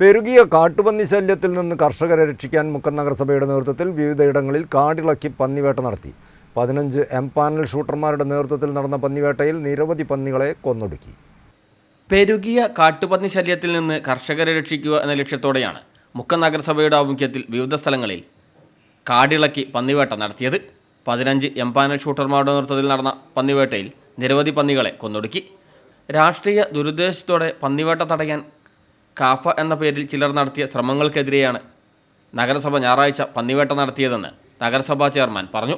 പെരുകിയ കാട്ടുപന്നി ശല്യത്തിൽ നിന്ന് കർഷകരെ രക്ഷിക്കാൻ മുക്കം നഗരസഭയുടെ നേതൃത്വത്തിൽ വിവിധയിടങ്ങളിൽ കാടിളക്കി പന്നിവേട്ട നടത്തി. പതിനഞ്ച് എം പാനൽ ഷൂട്ടർമാരുടെ നേതൃത്വത്തിൽ നടന്ന പന്നിവേട്ടയിൽ നിരവധി പന്നികളെ കൊന്നൊടുക്കി. പെരുകിയ കാട്ടുപന്നി ശല്യത്തിൽ നിന്ന് കർഷകരെ രക്ഷിക്കുക എന്ന ലക്ഷ്യത്തോടെയാണ് മുക്കം നഗരസഭയുടെ ആഭിമുഖ്യത്തിൽ വിവിധ സ്ഥലങ്ങളിൽ കാടിളക്കി പന്നിവേട്ട നടത്തിയത്. പതിനഞ്ച് എം പാനൽ ഷൂട്ടർമാരുടെ നേതൃത്വത്തിൽ നടന്ന പന്നിവേട്ടയിൽ നിരവധി പന്നികളെ കൊന്നൊടുക്കി. രാഷ്ട്രീയ ദുരുദ്ദേശത്തോടെ പന്നിവേട്ട തടയാൻ കാഫ എന്ന പേരിൽ ചിലർ നടത്തിയ ശ്രമങ്ങൾക്കെതിരെയാണ് നഗരസഭ ഞായറാഴ്ച പന്നിവേട്ട നടത്തിയതെന്ന് നഗരസഭാ ചെയർമാൻ പറഞ്ഞു.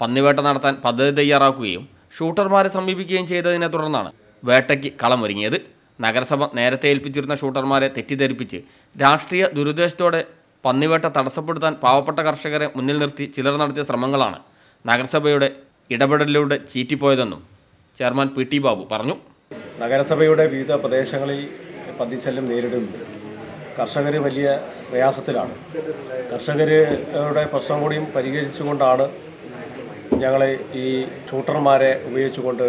പന്നിവേട്ട നടത്താൻ പദ്ധതി തയ്യാറാക്കുകയും ഷൂട്ടർമാരെ സമീപിക്കുകയും ചെയ്തതിനെ തുടർന്നാണ് വേട്ടയ്ക്ക് കളമൊരുങ്ങിയത്. നഗരസഭ നേരത്തെ ഏൽപ്പിച്ചിരുന്ന ഷൂട്ടർമാരെ തെറ്റിദ്ധരിപ്പിച്ച് രാഷ്ട്രീയ ദുരുദ്ദേശത്തോടെ പന്നിവേട്ട തടസ്സപ്പെടുത്താൻ പാവപ്പെട്ട കർഷകരെ മുന്നിൽ നിർത്തി ചിലർ നടത്തിയ ശ്രമങ്ങളാണ് നഗരസഭയുടെ ഇടപെടലിലൂടെ ചീറ്റിപ്പോയതെന്നും ചെയർമാൻ പി ടി ബാബു പറഞ്ഞു. നഗരസഭയുടെ വിവിധ പ്രദേശങ്ങളിൽ പന്നിശല്യം നേരിടുന്നുണ്ട് കർഷകർ വലിയ പ്രയാസത്തിലാണ്. കർഷകരുടെ പ്രശ്നം കൂടിയും പരിഹരിച്ചുകൊണ്ടാണ് ഞങ്ങൾ ഈ ഷൂട്ടർമാരെ ഉപയോഗിച്ചുകൊണ്ട്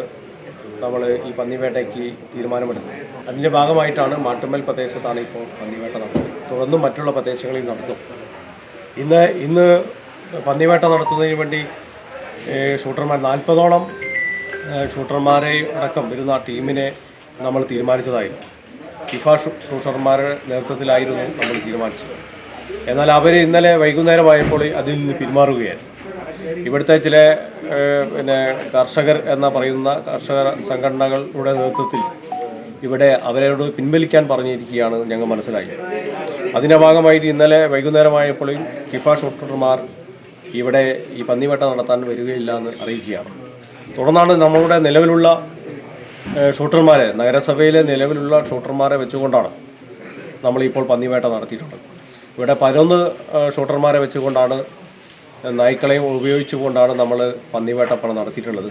നമ്മൾ ഈ പന്നിവേട്ടയ്ക്ക് തീരുമാനമെടുത്തത്. അതിന്റെ ഭാഗമായിട്ടാണ് മാട്ടുമ്മൽ പ്രദേശത്താണ് ഇപ്പോൾ പന്നിവേട്ട നടത്തുന്നത്. തുടർന്നും മറ്റുള്ള പ്രദേശങ്ങളിൽ നടത്തും. ഇന്ന് ഇന്ന് പന്നിവേട്ട നടത്തുന്നതിന് വേണ്ടി ഷൂട്ടർമാർ നാൽപ്പതോളം ഷൂട്ടർമാരെ അടക്കം വരുന്ന ടീമിനെ നമ്മൾ തീരുമാനിച്ചതായിരുന്നു. ഫിഫ ഷൂ- നേതൃത്വത്തിലായിരുന്നു നമ്മൾ തീരുമാനിച്ചത്. എന്നാൽ അവർ ഇന്നലെ വൈകുന്നേരമായപ്പോൾ അതിൽ നിന്ന് പിന്മാറുകയായിരുന്നു. ഇവിടുത്തെ ചില പിന്നെ കർഷകർ എന്ന പറയുന്ന കർഷക സംഘടനകളുടെ നേതൃത്വത്തിൽ ഇവിടെ അവരോട് പിൻവലിക്കാൻ പറഞ്ഞിരിക്കുകയാണ് ഞങ്ങൾ മനസ്സിലായി. അതിന്റെ ഭാഗമായിട്ട് ഇന്നലെ വൈകുന്നേരമായപ്പോഴും ഫിഫ ഷൂട്ടർമാർ ഇവിടെ ഈ പന്നിവേട്ട നടത്താൻ വരികയില്ല എന്ന് അറിയിക്കുകയാണ്. തുടർന്നാണ് നമ്മളുടെ നിലവിലുള്ള ഷൂട്ടർമാരെ നഗരസഭയിലെ നിലവിലുള്ള ഷൂട്ടർമാരെ വെച്ചുകൊണ്ടാണ് നമ്മളിപ്പോൾ പന്നിവേട്ട നടത്തിയിട്ടുള്ളത്. ഇവിടെ പതിനൊന്ന് ഷൂട്ടർമാരെ വെച്ചുകൊണ്ടാണ് നായ്ക്കളെയും ഉപയോഗിച്ചുകൊണ്ടാണ് നമ്മൾ പന്നിവേട്ട പണം നടത്തിയിട്ടുള്ളത്.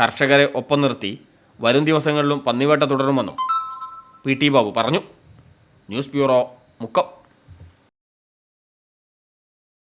കർഷകരെ ഒപ്പം നിർത്തി വരും ദിവസങ്ങളിലും പന്നിവേട്ട തുടരുമെന്നും പി ടി ബാബു പറഞ്ഞു. News bureau Mukkam.